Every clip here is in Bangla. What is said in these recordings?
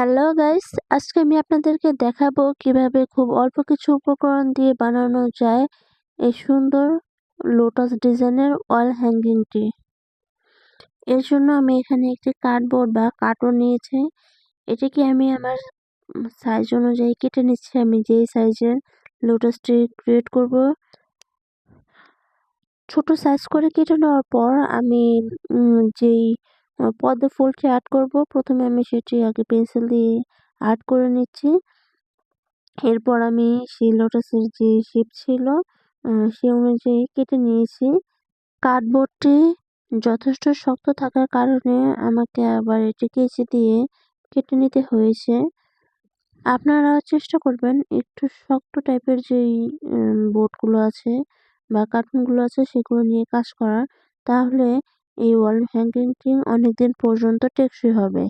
হ্যালো গাইস আজকে আমি আপনাদেরকে দেখাবো কীভাবে খুব অল্প কিছু উপকরণ দিয়ে বানানো যায় এই সুন্দর লোটাস ডিজাইনের ওয়াল হ্যাঙ্গিংটি এর জন্য আমি এখানে একটি কার্ডবোর্ড বা কার্টুন নিয়েছি। এটিকে আমি আমার সাইজ অনুযায়ী কেটে নিচ্ছি। আমি যেই সাইজের লোটাসটি ক্রিয়েট করব। ছোট সাইজ করে কেটে নেওয়ার পর আমি যেই পদ্ম ফুলটি আর্ট করব। প্রথমে আমি সেটি আগে পেন্সিল দিয়ে আর্ট করে নিচ্ছি। এরপর আমি সেই লোটাসের যে শেপ ছিল সে অনুযায়ী কেটে নিয়েছি। কার্ডবোর্ডটি যথেষ্ট শক্ত থাকার কারণে আমাকে আবার এটি কেচি দিয়ে কেটে নিতে হয়েছে। আপনারা চেষ্টা করবেন একটু শক্ত টাইপের যেই বোর্ডগুলো আছে বা কার্টুনগুলো আছে সেগুলো নিয়ে কাজ করার। তাহলে এই ওয়াল হ্যাঙ্গিংটি অনেকদিন পর্যন্ত টেকসই হবে।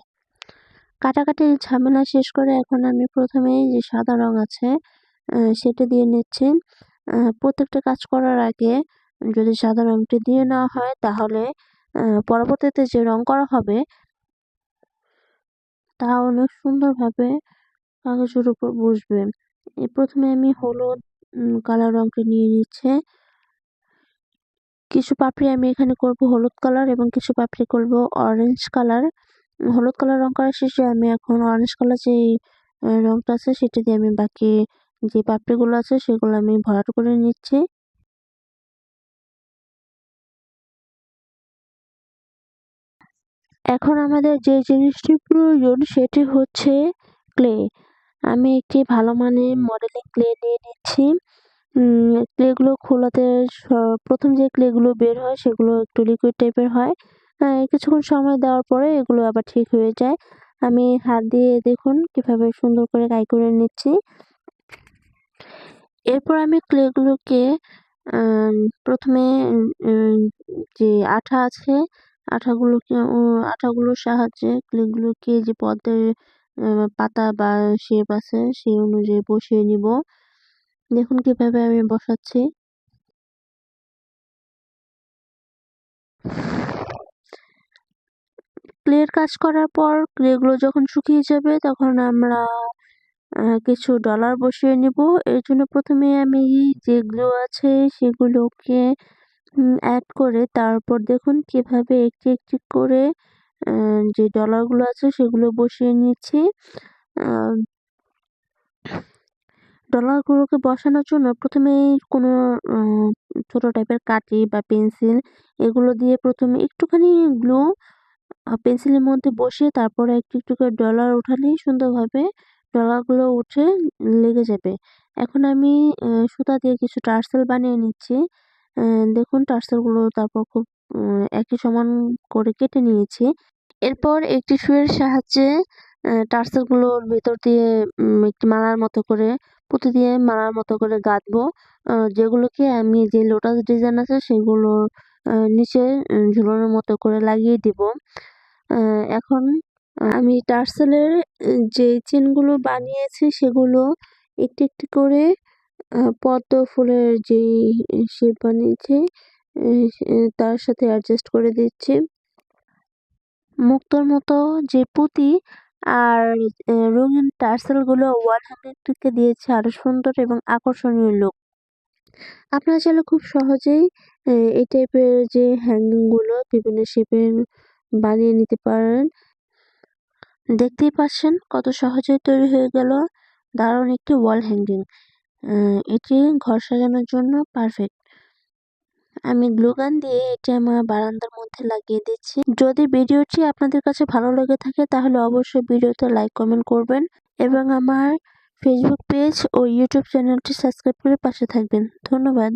কাটাকাটির ঝামেলা শেষ করে এখন আমি প্রথমেই যে সাদা রং আছে সেটা দিয়ে নিচ্ছি। প্রত্যেকটা কাজ করার আগে যদি সাদা রংটি দিয়ে নেওয়া হয় তাহলে পরবর্তীতে যে রং করা হবে, তা অনেক সুন্দরভাবে কাগজের উপর বসবে। প্রথমে আমি হলুদ কালার রংটা নিয়ে নিচ্ছে। কিছু পাপড়ি আমি এখানে করব হলুদ কালার এবং কিছু পাপড়ি করব অরেঞ্জ কালার হলুদ কালার রং করার শেষে আমি এখন অরেঞ্জ কালার যে রংটা আছে সেটা দিয়ে আমি বাকি যে পাপড়িগুলো আছে সেগুলো আমি ভরাট করে নিচ্ছি। এখন আমাদের যে জিনিসটি প্রয়োজন সেটি হচ্ছে ক্লে আমি একটি ভালো মানের মডেলিং ক্লে নিয়ে নিচ্ছি। ক্লেগুলো খোলাতে স- প্রথম যে ক্লেগুলো বের হয় সেগুলো একটু লিকুইড টাইপের হয়। কিছুক্ষণ সময় দেওয়ার পরে এগুলো আবার ঠিক হয়ে যায়। আমি হাত দিয়ে দেখুন কীভাবে সুন্দর করে কাই করে নিচ্ছি। এরপর আমি ক্লেগুলোকে প্রথমে যে আঠা আছে, আঠাগুলোকে আঠাগুলোর সাহায্যে ক্লেগুলোকে যে পদ্মের পাতা বা শেপ আছে সেই অনুযায়ী বসিয়ে নিব। দেখুন কীভাবে আমি বসাচ্ছি। ক্লের কাজ করার পর ক্লেগুলো যখন শুকিয়ে যাবে তখন আমরা কিছু ডলার বসিয়ে নিব। এর জন্য প্রথমে আমি যেগুলো আছে সেগুলোকে অ্যাড করে তারপর দেখুন কীভাবে একটি একটি করে যে ডলারগুলো আছে সেগুলো বসিয়ে নিচ্ছি। ডলারগুলোকে বসানোর জন্য প্রথমে কোনো ছোট টাইপের কাঠি বা পেন্সিল এগুলো দিয়ে প্রথমে একটুখানি গ্লু পেন্সিলের মধ্যে বসিয়ে তারপরে একটু একটু করে ডলার উঠালেই সুন্দরভাবে ডলারগুলো উঠে লেগে যাবে। এখন আমি সুতা দিয়ে কিছু টার্সেল বানিয়ে নিচ্ছি। দেখুন টার্সেলগুলো তারপর খুব একই সমান করে কেটে নিয়েছি। এরপর একটি সুয়ের সাহায্যে টার্সেলগুলোর ভেতর দিয়ে একটি মালার মতো করে, পুঁতি দিয়ে মালার মতো করে গাঁথবো। যেগুলোকে আমি যে লোটাস ডিজাইন আছে সেগুলোর নিচে ঝুলানোর মতো করে লাগিয়ে দিব। এখন আমি টার্সেলের যে চেনগুলো বানিয়েছি সেগুলো একটি একটি করে পদ্ম ফুলের যে শেপ বানিয়েছি তার সাথে অ্যাডজাস্ট করে দিচ্ছি। মুক্তোর মতো যে পুঁতি আর রঙিন টার্সেলগুলো ওয়াল হ্যাঙ্গিংটিকে দিয়েছে আরও সুন্দর এবং আকর্ষণীয় লুক আপনারা চাইলে খুব সহজেই এই টাইপের যে হ্যাঙ্গিংগুলো বিভিন্ন শেপের বানিয়ে নিতে পারেন। দেখতেই পাচ্ছেন কত সহজেই তৈরি হয়ে গেল দারুণ একটি ওয়াল হ্যাঙ্গিং এটি ঘর সাজানোর জন্য পারফেক্ট আমি গ্লুগান দিয়ে এটি আমার বারান্দার মধ্যে লাগিয়ে দিচ্ছি। যদি ভিডিওটি আপনাদের কাছে ভালো লেগে থাকে, তাহলে অবশ্যই ভিডিওতে লাইক কমেন্ট করবেন এবং আমার ফেসবুক পেজ ও ইউটিউব চ্যানেলটি সাবস্ক্রাইব করে পাশে থাকবেন। ধন্যবাদ।